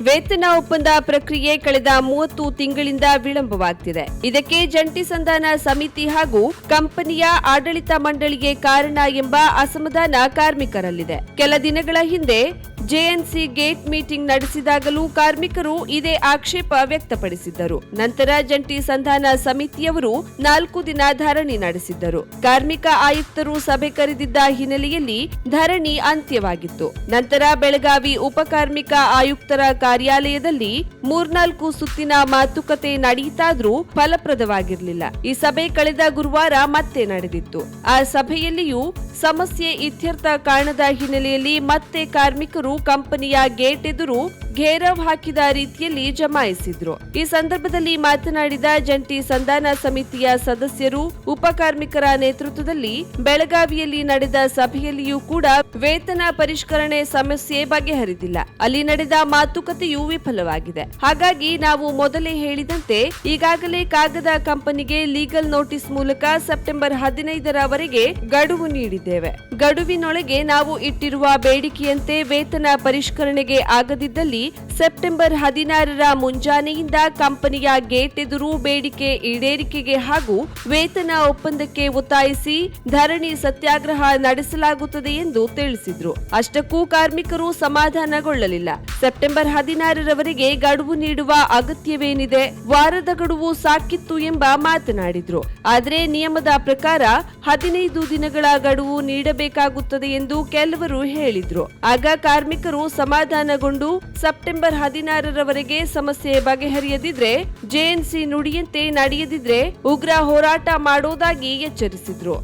ವೇತನ ಒಪ್ಪಂದ ಪ್ರಕ್ರಿಯೆ ಕಳೆದ ಮೂವತ್ತು ತಿಂಗಳಿಂದ ವಿಳಂಬವಾಗ್ತಿದೆ. ಇದಕ್ಕೆ ಜಂಟಿ ಸಂಧಾನ ಸಮಿತಿ ಹಾಗೂ ಕಂಪನಿಯ ಆಡಳಿತ ಮಂಡಳಿಗೆ ಕಾರಣ ಎಂಬ ಅಸಮಾಧಾನ ಕಾರ್ಮಿಕರಲ್ಲಿದೆ. ಕೆಲ ದಿನಗಳ ಹಿಂದೆ ಜೆಎನ್ಸಿ ಗೇಟ್ ಮೀಟಿಂಗ್ ನಡೆಸಿದಾಗಲೂ ಕಾರ್ಮಿಕರು ಇದೇ ಆಕ್ಷೇಪ ವ್ಯಕ್ತಪಡಿಸಿದ್ದರು. ನಂತರ ಜಂಟಿ ಸಂಧಾನ ಸಮಿತಿಯವರು ನಾಲ್ಕು ದಿನ ಧರಣಿ ನಡೆಸಿದ್ದರು. ಕಾರ್ಮಿಕ ಆಯುಕ್ತರು ಸಭೆ ಕರೆದಿದ್ದ ಹಿನ್ನೆಲೆಯಲ್ಲಿ ಧರಣಿ ಅಂತ್ಯವಾಗಿತ್ತು. ನಂತರ ಬೆಳಗಾವಿ ಉಪಕಾರ್ಮಿಕ ಆಯುಕ್ತರ ಕಾರ್ಯಾಲಯದಲ್ಲಿ ಮೂರ್ನಾಲ್ಕು ಸುತ್ತಿನ ಮಾತುಕತೆ ನಡೆಯಿತಾದರೂ ಫಲಪ್ರದವಾಗಿರಲಿಲ್ಲ. ಈ ಸಭೆ ಕಳೆದ ಗುರುವಾರ ಮತ್ತೆ ನಡೆದಿತ್ತು. ಆ ಸಭೆಯಲ್ಲಿಯೂ ಸಮಸ್ಯೆ ಇತ್ಯರ್ಥ ಕಾಣದ ಹಿನ್ನೆಲೆಯಲ್ಲಿ ಮತ್ತೆ ಕಾರ್ಮಿಕರು ಕಂಪನಿಯ ಗೇಟ್ ಎದುರು ಘೇರವ್ ಹಾಕಿದ ರೀತಿಯಲ್ಲಿ ಜಮಾಯಿಸಿದ್ರು. ಈ ಸಂದರ್ಭದಲ್ಲಿ ಮಾತನಾಡಿದ ಜಂಟಿ ಸಂಧಾನ ಸಮಿತಿಯ ಸದಸ್ಯರು ಉಪಕಾರ್ಮಿಕರ ನೇತೃತ್ವದಲ್ಲಿ ಬೆಳಗಾವಿಯಲ್ಲಿ ನಡೆದ ಸಭೆಯಲ್ಲಿಯೂ ಕೂಡ ವೇತನ ಪರಿಷ್ಕರಣೆ ಸಮಸ್ಯೆ ಬಗೆಹರಿದಿಲ್ಲ. ಅಲ್ಲಿ ನಡೆದ ಮಾತುಕತೆಯೂ ವಿಫಲವಾಗಿದೆ. ಹಾಗಾಗಿ ನಾವು ಮೊದಲೇ ಹೇಳಿದಂತೆ, ಈಗಾಗಲೇ ಕಾಗದ ಕಂಪನಿಗೆ ಲೀಗಲ್ ನೋಟಿಸ್ ಮೂಲಕ ಸೆಪ್ಟೆಂಬರ್ ಹದಿನೈದರವರೆಗೆ ಗಡುವು ನೀಡಿದ್ದೇವೆ. ಗಡುವಿನೊಳಗೆ ನಾವು ಇಟ್ಟಿರುವ ಬೇಡಿಕೆಯಂತೆ ವೇತನ ಪರಿಷ್ಕರಣೆಗೆ ಆಗದಿದ್ದಲ್ಲಿ ಸೆಪ್ಟೆಂಬರ್ ಹದಿನಾರರ ಮುಂಜಾನೆಯಿಂದ ಕಂಪನಿಯ ಗೇಟ್ ಎದುರು ಬೇಡಿಕೆ ಈಡೇರಿಕೆಗೆ ಹಾಗೂ ವೇತನ ಒಪ್ಪಂದಕ್ಕೆ ಒತ್ತಾಯಿಸಿ ಧರಣಿ ಸತ್ಯಾಗ್ರಹ ನಡೆಸಲಾಗುತ್ತದೆ ಎಂದು ತಿಳಿಸಿದ್ರು. ಅಷ್ಟಕ್ಕೂ ಕಾರ್ಮಿಕರು ಸಮಾಧಾನಗೊಳ್ಳಲಿಲ್ಲ. ಸೆಪ್ಟೆಂಬರ್ ಹದಿನಾರರವರೆಗೆ ಗಡುವು ನೀಡುವ ಅಗತ್ಯವೇನಿದೆ? ವಾರದ ಗಡುವು ಸಾಕಿತ್ತು ಎಂಬ ಮಾತನಾಡಿದ್ರು. ಆದರೆ ನಿಯಮದ ಪ್ರಕಾರ ಹದಿನೈದು ದಿನಗಳ ಗಡುವು ನೀಡಬೇಕಾಗುತ್ತದೆ ಎಂದು ಕೆಲವರು ಹೇಳಿದ್ರು. ಆಗ ಕಾರ್ಮಿಕರು ಸಮಾಧಾನಗೊಂಡು ಸೆಪ್ಟೆಂಬರ್ ಹದಿನಾರರವರೆಗೆ ಸಮಸ್ಯೆ ಬಗೆಹರಿಯದಿದ್ರೆ ಜೆಎನ್ಸಿ ನುಡಿಯಂತೆ ನಡೆಯದಿದ್ರೆ ಉಗ್ರ ಹೋರಾಟ ಮಾಡೋದಾಗಿ ಎಚ್ಚರಿಸಿದ್ರು.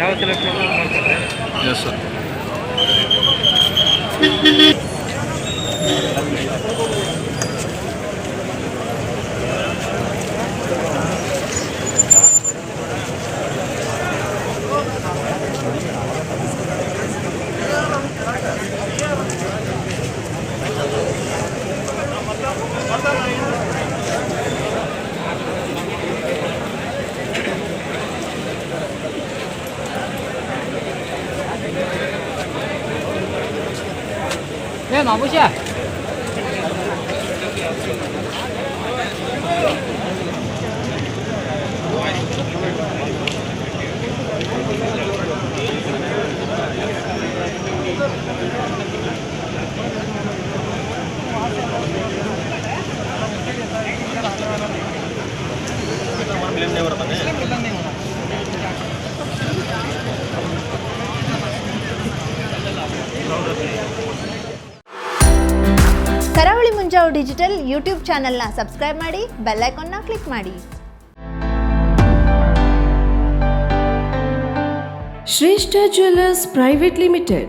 ಯಾವ 没马不蟹。Thank you. Munjavu digital YouTube ಚಾನೆಲ್ನ ಸಬ್ಸ್ಕ್ರೈಬ್ ಮಾಡಿ ಬೆಲ್ ಐಕಾನ್ನ ಕ್ಲಿಕ್ ಮಾಡಿ. Shreshta jewellers private limited